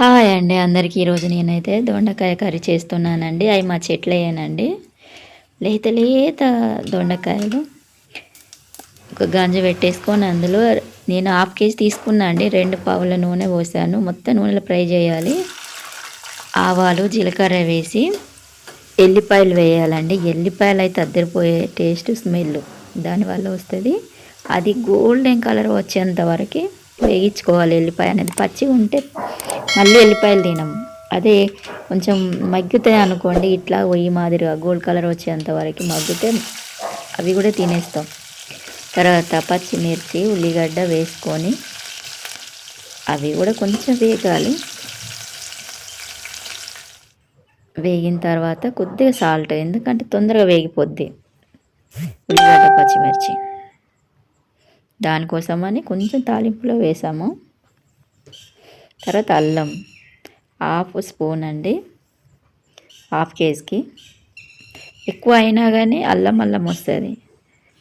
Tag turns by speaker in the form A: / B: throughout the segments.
A: Hi అండి అందరికీ. ఈరోజు నేనైతే దొండకాయ కర్రీ చేస్తున్నానండి. అవి మా చెట్లయ్యానండి లేత లేత దొండకాయలు ఒక గంజి పెట్టేసుకొని అందులో నేను హాఫ్ కేజీ తీసుకున్నా అండి. రెండు పావుల నూనె పోసాను. మొత్తం నూనెలో ఫ్రై చేయాలి. ఆవాలు జీలకర్ర వేసి ఎల్లిపాయలు వేయాలండి. ఎల్లిపాయలు అయితే అద్దరిపోయే టేస్ట్ స్మెల్ దానివల్ల వస్తుంది. అది గోల్డెన్ కలర్ వచ్చేంత వరకు వేయించుకోవాలి ఎల్లిపాయ అనేది. పచ్చి ఉంటే మళ్ళీ ఎల్లిపాయలు తినం అదే కొంచెం మగ్గుతాయి అనుకోండి ఇట్లా పొయ్యి మాదిరిగా గోల్డ్ కలర్ వచ్చేంత వరకు మగ్గితే అవి కూడా తినేస్తాం. తర్వాత పచ్చిమిర్చి ఉల్లిగడ్డ వేసుకొని అవి కూడా కొంచెం వేగాలి. వేగిన తర్వాత కొద్దిగా సాల్ట్ ఎందుకంటే తొందరగా వేగిపోద్ది ఉల్లిగడ్డ పచ్చిమిర్చి. దానికోసమని కొంచెం తాలింపులో వేసాము. తర్వాత అల్లం. హాఫ్ స్పూన్ అండి. హాఫ్ కేజీకి. ఎక్కువ అయినా కానీ అల్లం అల్లం వస్తుంది.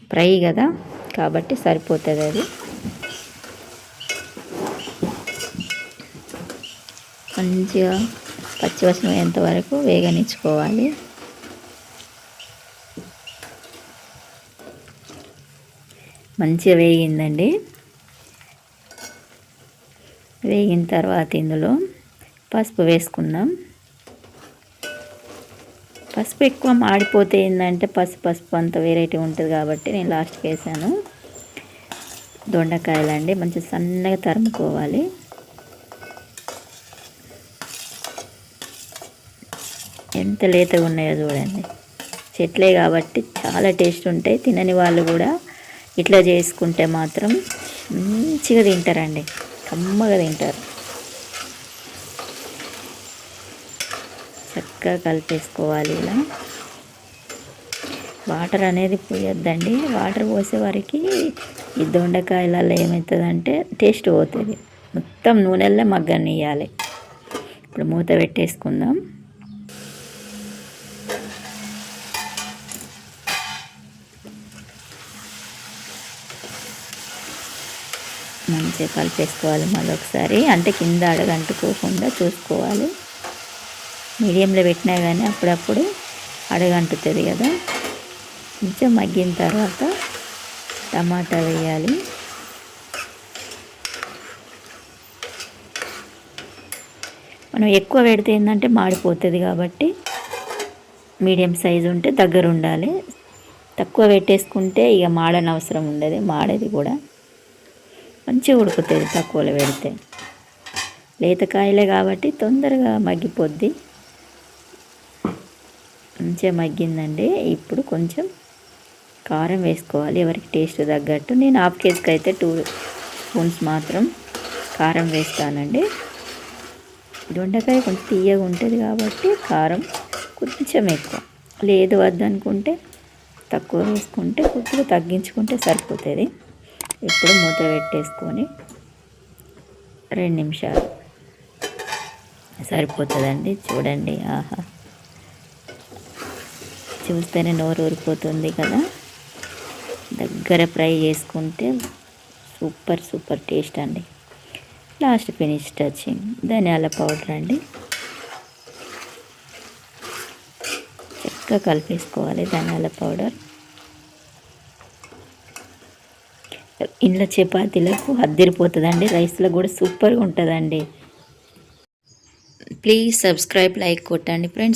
A: ఫ్రై కదా కాబట్టి సరిపోతుంది అది. మంచిగా పచ్చివసం ఎంతవరకు వేగనిచ్చుకోవాలి. మంచిగా వేగిందండి. వేగిన తర్వాత ఇందులో పసుపు వేసుకుందాం. పసుపు ఎక్కువ మాడిపోతే ఏంటంటే పసుపు పసుపు అంత వెరైటీ ఉంటుంది కాబట్టి నేను లాస్ట్కి వేసాను. దొండకాయలు అండి మంచి సన్నగా తరుముకోవాలి. ఎంత లేతగా ఉన్నాయో చూడండి. చెట్లే కాబట్టి చాలా టేస్ట్ ఉంటాయి తినని వాళ్ళు కూడా ఇట్లా చేసుకుంటే మాత్రం మంచిగా తింటారండి. కమ్మగా తింటారు. చక్కగా కలిపేసుకోవాలి ఇలా. వాటర్ అనేది పోయొద్దండి. వాటర్ పోసే వరకు ఈ దొండకాయలలో ఏమవుతుందంటే టేస్ట్ పోతుంది. మొత్తం నూనెల్లో మగ్గనియాలి ఇప్పుడు మూత పెట్టేసుకుందాం. మంచిగా కలిపేసుకోవాలి మళ్ళీ ఒకసారి అంటే కింద అడగంటుకోకుండా చూసుకోవాలి. మీడియంలో పెట్టినా కానీ అప్పుడప్పుడు అడగంటుతుంది కదా. కొంచెం మగ్గిన తర్వాత టమాటా వేయాలి. మనం ఎక్కువ పెడితే ఏంటంటే మాడిపోతుంది కాబట్టి మీడియం సైజు ఉంటే దగ్గర ఉండాలి తక్కువ పెట్టేసుకుంటే ఇక మాడని అవసరం ఉండదు. మాడేది కూడా. మంచిగా ఉడుకుతుంది తక్కువలో పెడితే. లేతకాయలే కాబట్టి తొందరగా మగ్గిపోద్ది. మంచిగా మగ్గిందండి. ఇప్పుడు కొంచెం కారం వేసుకోవాలి. ఎవరికి టేస్ట్ తగ్గట్టు. నేను హాఫ్ కేజీకి అయితే టూ స్పూన్స్ మాత్రం కారం వేస్తానండి. దొండకాయ కొంచెం తీయగా ఉంటుంది కాబట్టి కారం కొంచెం ఎక్కువ. లేదు వద్దనుకుంటే తక్కువ వేసుకుంటే కొద్దిగా తగ్గించుకుంటే సరిపోతుంది. ఇప్పుడు మూత పెట్టేసుకొని రెండు నిమిషాలు సరిపోతుందండి. చూడండి ఆహా. చూస్తేనే నోరు ఊరిపోతుంది కదా. దగ్గర ఫ్రై చేసుకుంటే సూపర్ సూపర్ టేస్ట్ అండి. లాస్ట్ ఫినిష్ టచింగ్ ధనియాల పౌడర్ అండి. చక్కగా కలిపేసుకోవాలి ధనియాల పౌడర్. ఇంట్లో చపాతీలకు అద్దరిపోతుందండి. రైస్లో కూడా సూపర్గా ఉంటుందండి. ప్లీజ్ సబ్స్క్రైబ్ లైక్ కొట్టండి ఫ్రెండ్స్.